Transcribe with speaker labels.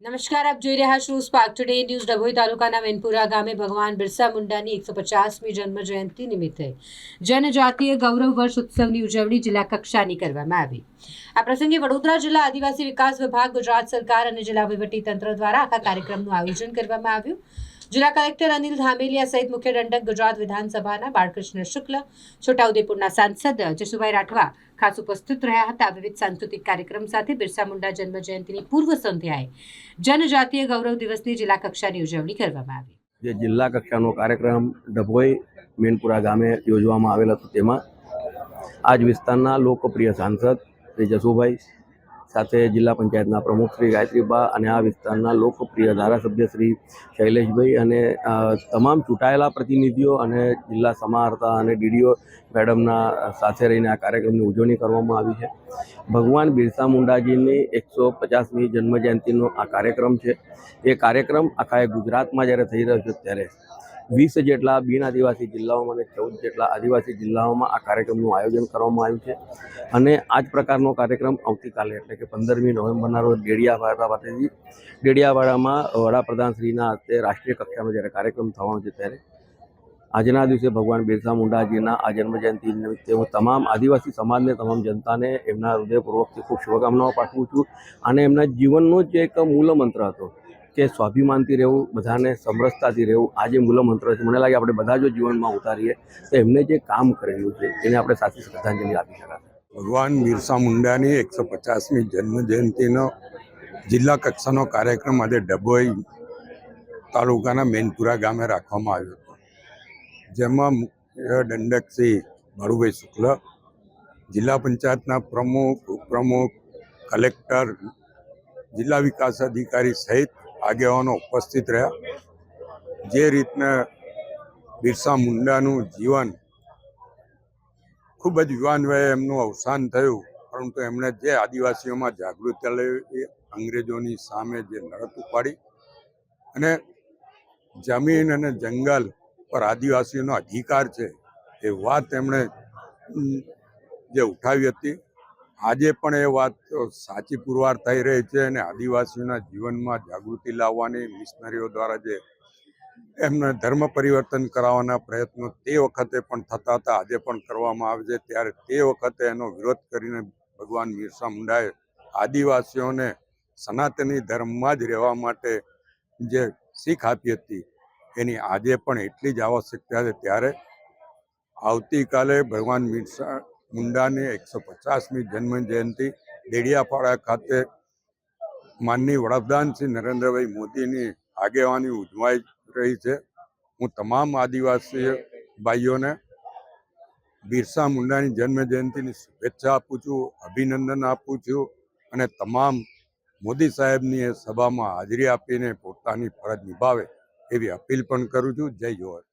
Speaker 1: નમસ્કાર, આપ જોઈ રહ્યા છો સ્પાર્ક ટુડે ન્યૂઝ ડભોઈ તાલુકાના વેનપુરા ગામે ભગવાન બિરસા મુંડાની એકસો પચાસમી જન્મ જયંતિ નિમિત્તે જનજાતીય ગૌરવ વર્ષ ઉત્સવની ઉજવણી જિલ્લા કક્ષાની કરવામાં આવી. આ પ્રસંગે વડોદરા જિલ્લા આદિવાસી વિકાસ વિભાગ, ગુજરાત સરકાર અને જિલ્લા વહીવટી તંત્ર દ્વારા આખા કાર્યક્રમનું આયોજન કરવામાં આવ્યું. જિલ્લા કલેક્ટર અનિલ ધામેલિયા સહિત મુખ્ય દંડક ગુજરાત વિધાનસભાના બાળકૃષ્ણ શુક્લ, છોટાઉદેપુરના સાંસદ જસુભાઈ રાઠવા ખાસ ઉપસ્થિત રહ્યા હતા. વિવિધ સાંસ્કૃતિક કાર્યક્રમ સાથે બિરસા મુંડા જન્મ જયંતિની પૂર્વ સંધ્યાએ જનજાતીય ગૌરવ દિવસની જિલ્લા કક્ષાની ઉજવણી કરવામાં આવી.
Speaker 2: જે જિલ્લા કક્ષાનો કાર્યક્રમ ડભોઈ મેનપુરા ગામે યોજવામાં આવેલ હતો. તેમાં આજ વિસ્તારના લોકપ્રિય સાંસદ શ્રી જસુભાઈ સાથે જિલ્લા પંચાયતના પ્રમુખ શ્રી ગાયત્રીબા અને આ વિસ્તારના લોકપ્રિય ધારાસભ્ય શ્રી શૈલેષભાઈ અને તમામ ચૂંટાયેલા પ્રતિનિધિઓ અને જિલ્લા સમાહર્તા અને ડીડીઓ મેડમના સાથે રહીને આ કાર્યક્રમની ઉજવણી કરવામાં આવી છે. ભગવાન બિરસા મુંડાજીની એકસો પચાસમી જન્મજયંતિનો આ કાર્યક્રમ છે. એ કાર્યક્રમ આખા ગુજરાતમાં જ્યારે થઈ રહ્યો છે ત્યારે વીસ જેટલા બિન આદિવાસી જિલ્લાઓમાં અને ચૌદ જેટલા આદિવાસી જિલ્લાઓમાં આ કાર્યક્રમનું આયોજન કરવામાં આવ્યું છે. અને આ જ પ્રકારનો કાર્યક્રમ આવતીકાલે એટલે કે પંદરમી નવેમ્બરના રોજ ડેડિયાવાડા પાસેથી ડેડિયાવાડામાં વડાપ્રધાન શ્રીના હસ્તે રાષ્ટ્રીય કક્ષાનો જ્યારે કાર્યક્રમ થવાનો છે ત્યારે આજના દિવસે ભગવાન બિરસા મુંડાજીના આ જન્મજયંતિ નિમિત્તે હું તમામ આદિવાસી સમાજને, તમામ જનતાને એમના હૃદયપૂર્વકથી ખૂબ શુભકામનાઓ પાઠવું છું. અને એમના જીવનનો જ એક મૂળ મંત્ર હતો. કે સ્વાભિમાનથી રહેવું, બધાને સમરસતાથી રહેવું, આ જે મૂલમંત્ર છે, મને લાગે આપણે બધા જો જીવનમાં ઉતારીએ, તો એમને જે કામ કરેલું છે, એને આપણે સાચી શ્રદ્ધાંજલિ આપી શકાય.
Speaker 3: ભગવાન બિરસા મુંડાની એકસો પચાસમી જન્મ જયંતિનો જિલ્લા કક્ષાનો કાર્યક્રમ આજે ડભોઈ તાલુકાના મેનપુરા ગામે રાખવામાં આવ્યો હતો. જેમાં મુખ્ય દંડક શ્રી બાળુભાઈ શુક્લ, જિલ્લા પંચાયતના પ્રમુખ, ઉપપ્રમુખ, કલેક્ટર, જિલ્લા વિકાસ અધિકારી સહિત આગેવાનો ઉપસ્થિત રહ્યા. જે રીતના બિરસા મુંડાનું જીવન ખૂબ જ યુવાન વયે એમનું અવસાન થયું, પરંતુ એમણે જે આદિવાસીઓમાં જાગૃતિ લાવી અંગ્રેજોની સામે જે લડત ઉપાડી અને જમીન અને જંગલ પર આદિવાસીઓનો અધિકાર છે, એ વાત એમણે જે ઉઠાવી હતી. આજે પણ એ વાત સાચી પુરવાર થઈ રહી છે અને આદિવાસીઓના જીવનમાં જાગૃતિ લાવવાની મિશનરીઓ દ્વારા જે એમને ધર્મ પરિવર્તન કરાવવાના પ્રયત્નો તે વખતે પણ થતા હતા, આજે પણ કરવામાં આવે છે. ત્યારે તે વખતે એનો વિરોધ કરીને ભગવાન બિરસા મુંડાએ આદિવાસીઓને સનાતની ધર્મમાં જ રહેવા માટે જે શીખ આપી હતી, એની આજે પણ એટલી જ આવશ્યકતા છે. ત્યારે આવતીકાલે ભગવાન બિરસા મુંડાની એકસો પચાસમી જન્મ જયંતિ દેડિયાપાડા ખાતે માનની વડાપ્રધાન શ્રી નરેન્દ્રભાઈ મોદીની આગેવાની ઉજવાઈ રહી છે. હું તમામ આદિવાસી ભાઈઓને બિરસા મુંડાની જન્મ જયંતિની શુભેચ્છા આપું છું, અભિનંદન આપું છું અને તમામ મોદી સાહેબની એ સભામાં હાજરી આપીને પોતાની ફરજ નિભાવે એવી અપીલ પણ કરું છું. જય જોહર